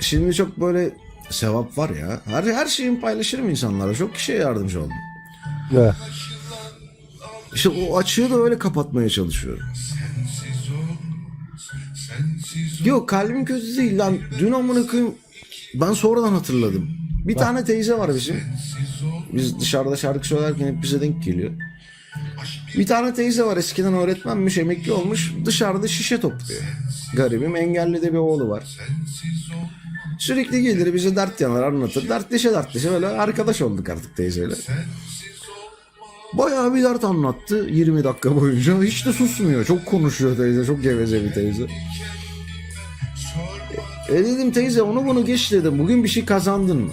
şimdi çok böyle sevap var ya. Her, her şeyimi paylaşırım insanlara. Çok kişiye yardımcı oldum. Ya. İşte o açığı da öyle kapatmaya çalışıyorum. Yok kalbim kötü değil lan. Dün amına koyayım ben sonradan hatırladım. Bir tane teyze var bizim. Biz dışarıda şarkı söylerken hep bize denk geliyor. Bir tane teyze var eskiden öğretmenmiş emekli olmuş dışarıda şişe topluyor. Garibim engelli de bir oğlu var. Sürekli gelir bize dert yanar anlatır. Dertleşe dertleşe böyle arkadaş olduk artık teyzeyle. Bayağı bir dert anlattı 20 dakika boyunca. Hiç de susmuyor. Çok konuşuyor teyze. Çok geveze bir teyze. E dedim teyze onu bunu geç dedim. Bugün bir şey kazandın mı?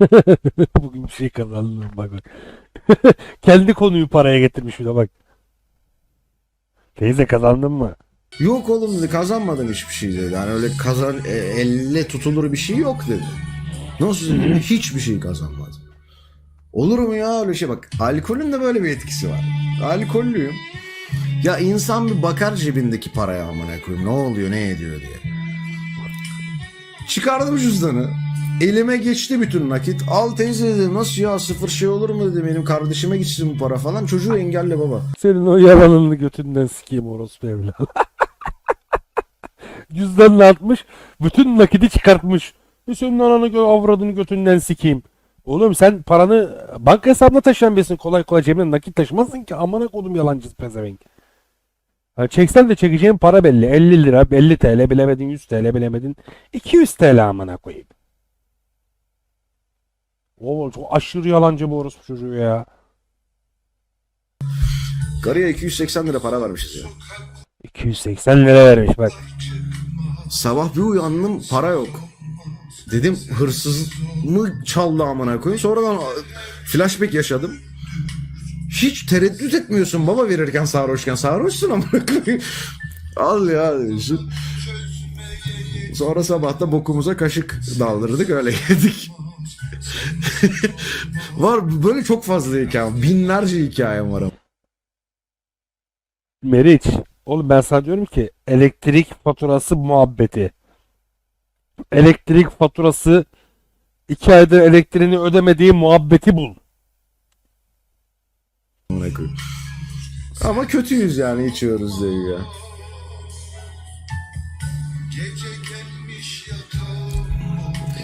Bugün bir şey kazandım bak bak. Kendi konuyu paraya getirmiş bir de bak. Teyze kazandın mı? Yok oğlum dedi kazanmadım hiçbir şey dedi. Yani öyle kazan e, elle tutulur bir şey yok dedi. Nasıl dedim hiçbir şey kazanmadım. Olur mu ya öyle şey bak alkolün de böyle bir etkisi var. Alkollüyüm. Ya insan bir bakar cebindeki paraya amına koyayım ne oluyor ne ediyor diye. Çıkardım cüzdanı. Elime geçti bütün nakit. Al teyze dedim nasıl ya sıfır şey olur mu dedim benim kardeşime gitsin bu para falan. Çocuğu engelle baba. Senin o yalanını götünden sikeyim orospu evladı. Cüzdanını atmış. Bütün nakiti çıkartmış. E senin ananı avradını götünden sikeyim. Oğlum sen paranı banka hesabına taşıyan birisin. Kolay kolay cebine nakit taşımazsın ki. Amına kodum yalancı pezevenk. Ha, çeksen de çekeceğin para belli. 50 lira, 50 TL bilemedin, 100 TL bilemedin. 200 TL amına koyayım. Oo, çok aşırı yalancı bu orospu çocuğu ya. Karıya 280 lira para vermişiz ya. 280 lira vermiş bak. Sabah bir uyandım para yok. Dedim hırsız mı çaldı amına koyayım. Sonradan flashback yaşadım. Hiç tereddüt etmiyorsun baba verirken sarhoşken. Sarhoşsun amına koyayım. Al ya diyorsun. Sonra sabahta bokumuza kaşık daldırdık öyle yedik. var böyle çok fazla hikaye. Binlerce hikayem var ama. Meriç. Oğlum ben sana diyorum ki elektrik faturası muhabbeti. Elektrik faturası iki aydır elektriğini ödemediği muhabbeti bul. Ama kötüyüz yani içiyoruz diye ya.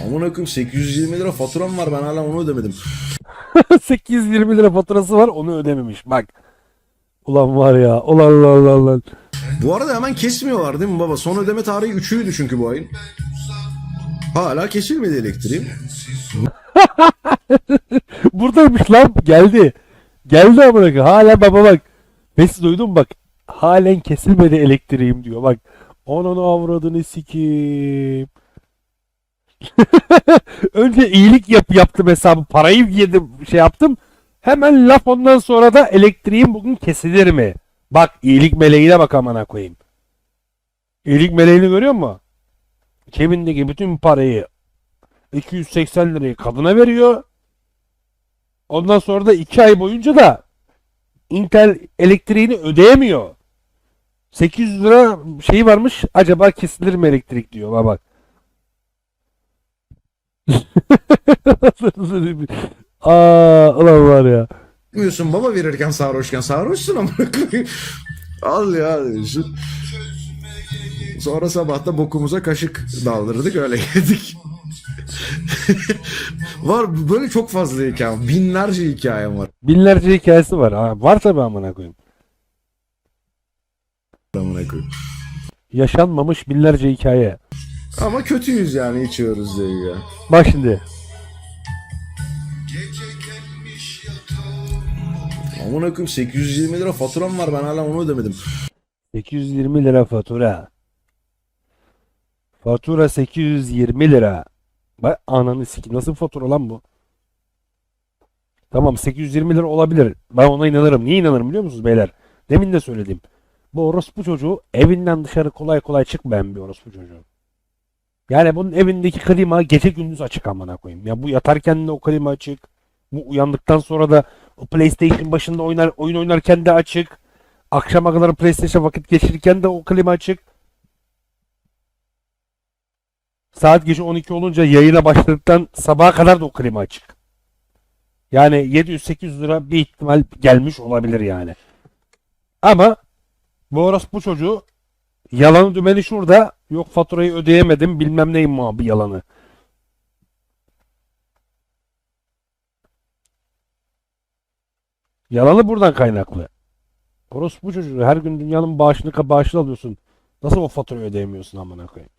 Amına koyayım 820 lira faturam var ben hala onu ödemedim. 820 lira faturası var onu ödememiş. Bak. Ulan var ya. Ulan ulan ulan ulan. Bu arada hemen kesmiyorlar değil mi baba? Son ödeme tarihi 3'üydü çünkü bu ayın. Hala kesilmedi elektriğim. Buradaymış lan. Geldi. Geldi amına koyayım. Hala baba bak. Mesut duydun mu bak. Halen kesilmedi elektriğim diyor. Bak. Onun avradını sikeyim. Önce iyilik yap yaptım hesabı. Parayı yedim şey yaptım. Hemen laf ondan sonra da elektriğim bugün kesilir mi? Bak iyilik meleğine bak amına koyayım. İyilik meleğini görüyor musun? Cebindeki bütün parayı 280 lirayı kadına veriyor. Ondan sonra da 2 ay boyunca da Intel elektriğini ödeyemiyor. 800 lira şeyi varmış. Acaba kesilir mi elektrik diyor. Bak. Aa, ulan var ya. Bilmiyorsun baba verirken sarhoşken sarhoşsun koyayım. Al ya diyorsun. Sonra sabahta bokumuza kaşık daldırdık öyle yedik. var böyle çok fazla hikayem. Binlerce hikayem var. Binlerce hikayesi var. Ha, var tabi amına koyayım. Amına koyayım. Yaşanmamış binlerce hikaye. Ama kötüyüz yani içiyoruz diye ya. Bak şimdi. Amına koyayım 820 lira faturam var ben hala onu ödemedim. 820 lira fatura. Fatura 820 lira. Bak ananı sikim. Nasıl fatura lan bu? Tamam 820 lira olabilir. Ben ona inanırım. Niye inanırım biliyor musunuz beyler? Demin de söyledim. Bu orospu çocuğu evinden dışarı kolay kolay çıkmayan bir orospu çocuğu. Yani bunun evindeki klima gece gündüz açık amına koyayım. Ya bu yatarken de o klima açık. Bu uyandıktan sonra da PlayStation başında oynar oyun oynarken de açık. Akşama kadar PlayStation vakit geçirirken de o klima açık. Saat gece 12 olunca yayına başladıktan sabaha kadar da o klima açık. Yani 700-800 lira bir ihtimal gelmiş olabilir yani. Ama bu orospu çocuğu yalanı dümeni şurada. Yok faturayı ödeyemedim bilmem neyim muhabbet yalanı. Yalanı buradan kaynaklı. Orospu çocuğu her gün dünyanın bağışını bağışını alıyorsun. Nasıl o faturayı ödeyemiyorsun amına koyayım?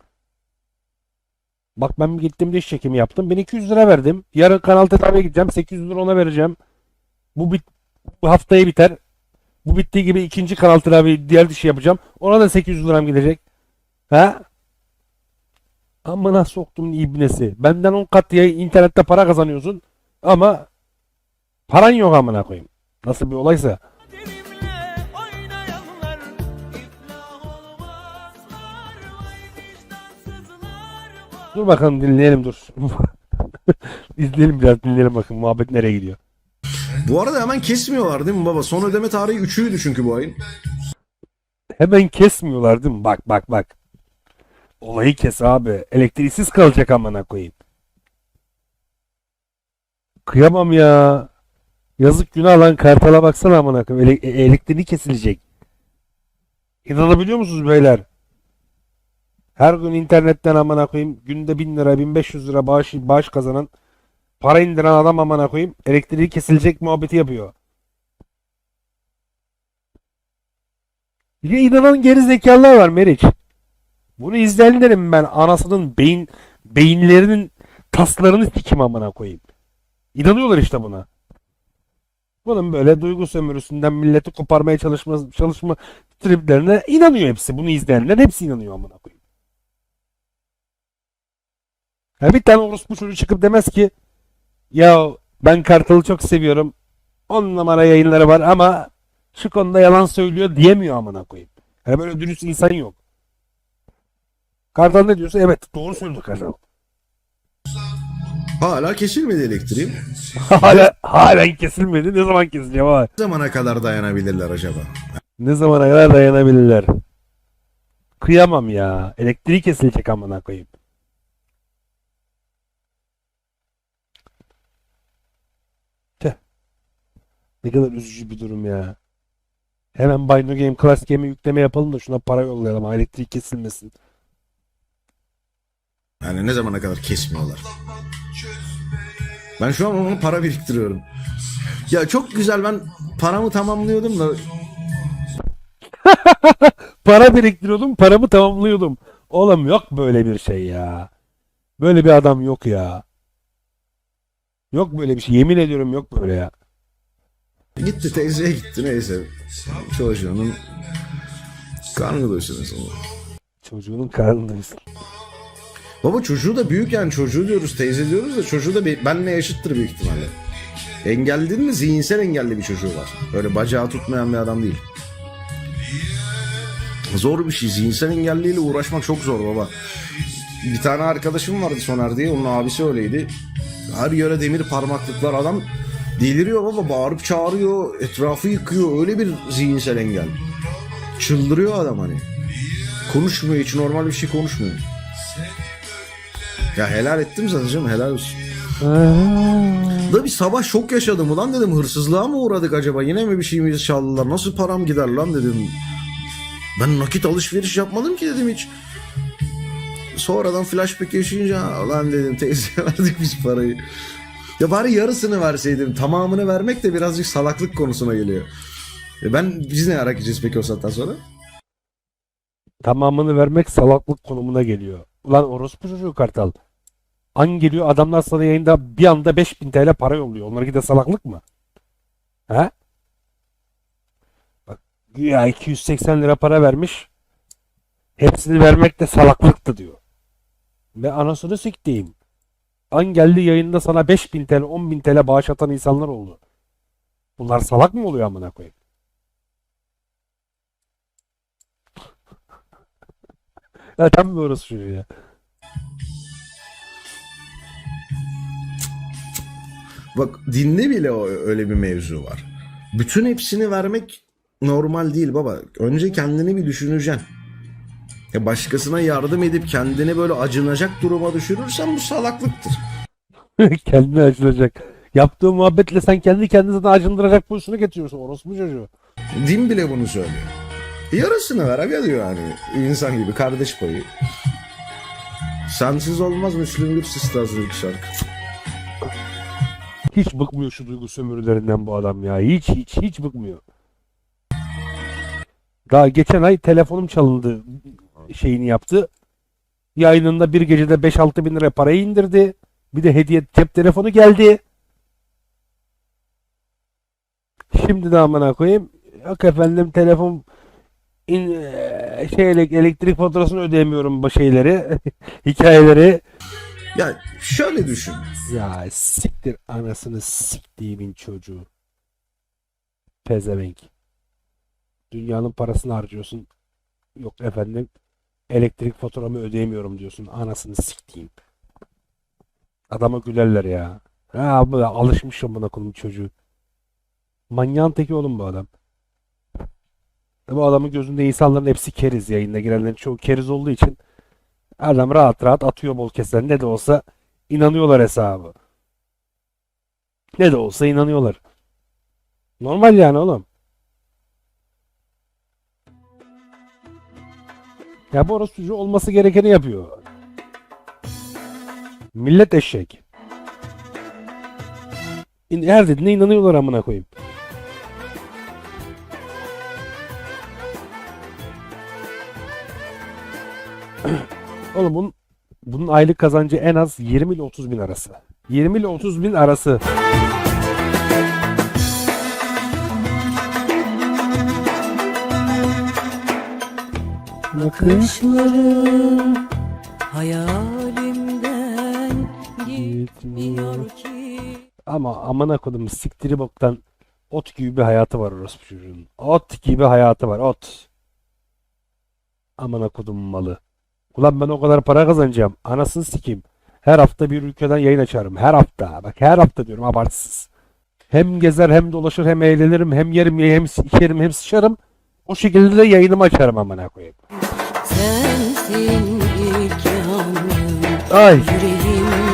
Bak ben gittim diş çekimi yaptım. Ben 200 lira verdim. Yarın kanal tedaviye gideceğim. 800 lira ona vereceğim. Bu bit bu haftaya biter. Bu bittiği gibi ikinci kanal tedavi diğer dişi yapacağım. Ona da 800 liram gidecek. Ha? Amına soktum ibnesi. Benden 10 kat diye internette para kazanıyorsun. Ama paran yok amına koyayım. Nasıl bir olaysa. Dur bakalım dinleyelim dur. İzleyelim biraz dinleyelim bakın muhabbet nereye gidiyor. Bu arada hemen kesmiyorlar değil mi baba? Son ödeme tarihi 3'üydü çünkü bu ayın. Hemen kesmiyorlar değil mi? Bak bak bak. Olayı kes abi. Elektriksiz kalacak amına koyayım. Kıyamam ya. Yazık günah lan kartala baksana amına koyayım. Ele- e- elektriği kesilecek. İnanabiliyor musunuz beyler? Her gün internetten amına koyayım günde 1000 lira 1500 lira bağış, bağış kazanan para indiren adam amına koyayım elektriği kesilecek muhabbeti yapıyor. De inanan geri zekalılar var Meriç. Bunu izleyenlerin ben anasının beyin beyinlerinin taslarını sikim amına koyayım. İnanıyorlar işte buna. Bunun böyle duygu sömürüsünden milleti koparmaya çalışma çalışma triplerine inanıyor hepsi. Bunu izleyenler hepsi inanıyor amına koyayım. Ha bir tane orospu çocuğu çıkıp demez ki ya ben Kartal'ı çok seviyorum. 10 numara yayınları var ama şu konuda yalan söylüyor diyemiyor amına koyayım. Yani böyle dürüst insan yok. Kartal ne diyorsa evet doğru söylüyor Kartal. Hala kesilmedi elektriğim. Hala, halen kesilmedi. Ne zaman keseceğim ama. Ne zamana kadar dayanabilirler acaba? Ne zamana kadar dayanabilirler? Kıyamam ya. Elektriği kesilecek amına koyayım. Tüh. Ne kadar üzücü bir durum ya. Hemen Buy No Game Class Game'e yükleme yapalım da şuna para yollayalım. Elektrik kesilmesin. Yani ne zamana kadar kesmiyorlar? Ben şu an ona para biriktiriyorum. Ya çok güzel ben paramı tamamlıyordum da Para biriktiriyordum, paramı tamamlıyordum. Oğlum yok böyle bir şey ya. Böyle bir adam yok ya. Yok böyle bir şey. Yemin ediyorum yok böyle ya. gitti teyzeye gitti neyse. Çocuğunun karnı doysun. Çocuğunun karnındayız. Baba çocuğu da büyük yani çocuğu diyoruz teyze diyoruz da çocuğu da be- benle yaşıttır büyük ihtimalle. Engelli mi? Zihinsel engelli bir çocuğu var. Öyle bacağı tutmayan bir adam değil. Zor bir şey. Zihinsel engelliyle uğraşmak çok zor baba. Bir tane arkadaşım vardı Soner diye. Onun abisi öyleydi. Her yere demir parmaklıklar adam deliriyor baba. Bağırıp çağırıyor. Etrafı yıkıyor. Öyle bir zihinsel engel. Çıldırıyor adam hani. Konuşmuyor. Hiç normal bir şey konuşmuyor. Ya helal ettim zaten canım helal olsun. Da bir sabah şok yaşadım ulan dedim hırsızlığa mı uğradık acaba yine mi bir şeyimizi çaldılar nasıl param gider lan dedim. Ben nakit alışveriş yapmadım ki dedim hiç. Sonradan flashback yaşayınca lan dedim teyze verdik biz parayı. Ya bari yarısını verseydim tamamını vermek de birazcık salaklık konusuna geliyor. E ben biz ne ara gideceğiz peki o saatten sonra? Tamamını vermek salaklık konumuna geliyor. Ulan orospu çocuğu kartal. An geliyor adamlar sana yayında bir anda 5000 TL para yolluyor. Onlarınki de salaklık mı? He? Bak güya 280 lira para vermiş. Hepsini vermek de salaklıktı diyor. Ve anasını siktiğim. An geldi yayında sana 5000 TL 10.000 TL bağış atan insanlar oldu. Bunlar salak mı oluyor amına koyayım? Ya tam bir orası çocuğu ya. Bak dinde bile o, öyle bir mevzu var. Bütün hepsini vermek normal değil baba. Önce kendini bir düşüneceksin. E başkasına yardım edip kendini böyle acınacak duruma düşürürsen bu salaklıktır. Kendine acınacak. Yaptığı muhabbetle sen kendi kendini acındıracak pozisyona getiriyorsun. Orospu çocuğu. Din bile bunu söylüyor. Yarısını ver aga diyor yani. İnsan gibi kardeş payı. Sensiz olmaz Müslüm Gürses tarzı şarkı. Hiç bıkmıyor şu duygu sömürülerinden bu adam ya. Hiç hiç hiç bıkmıyor. Daha geçen ay telefonum çalındı şeyini yaptı. Yayınında bir gecede 5-6 bin lira parayı indirdi. Bir de hediye cep telefonu geldi. Şimdi de amına koyayım. Yok efendim telefon in, şey elek- elektrik faturasını ödeyemiyorum bu şeyleri. hikayeleri. Ya şöyle düşün. Ya siktir anasını siktiğimin çocuğu. Pezevenk. Dünyanın parasını harcıyorsun. Yok efendim elektrik faturamı ödeyemiyorum diyorsun. Anasını siktiğim. Adama gülerler ya. Ha bu alışmışım buna konum çocuğu. Manyağın teki oğlum bu adam. Bu adamın gözünde insanların hepsi keriz yayında girenlerin çoğu keriz olduğu için adam rahat rahat atıyor bol kesen ne de olsa inanıyorlar hesabı. Ne de olsa inanıyorlar. Normal yani oğlum. Ya bu orospucu olması gerekeni yapıyor. Millet eşek. Her dediğine inanıyorlar amına koyayım. Oğlum bunun, bunun aylık kazancı en az 20 ile 30 bin arası. 20 ile 30 bin arası. Bakışların hayalimden gitmiyor ki. Ama amına kodum siktiri boktan ot gibi bir hayatı var orospu çocuğun. Ot gibi hayatı var ot. Amına kodum malı. Ulan ben o kadar para kazanacağım. Anasını sikeyim. Her hafta bir ülkeden yayın açarım. Her hafta. Bak her hafta diyorum abartsız. Hem gezer hem dolaşır hem eğlenirim hem yerim hem içerim hem sıçarım. O şekilde de yayınımı açarım amına koyayım. Sensin ilk yanım Ay. yüreğimde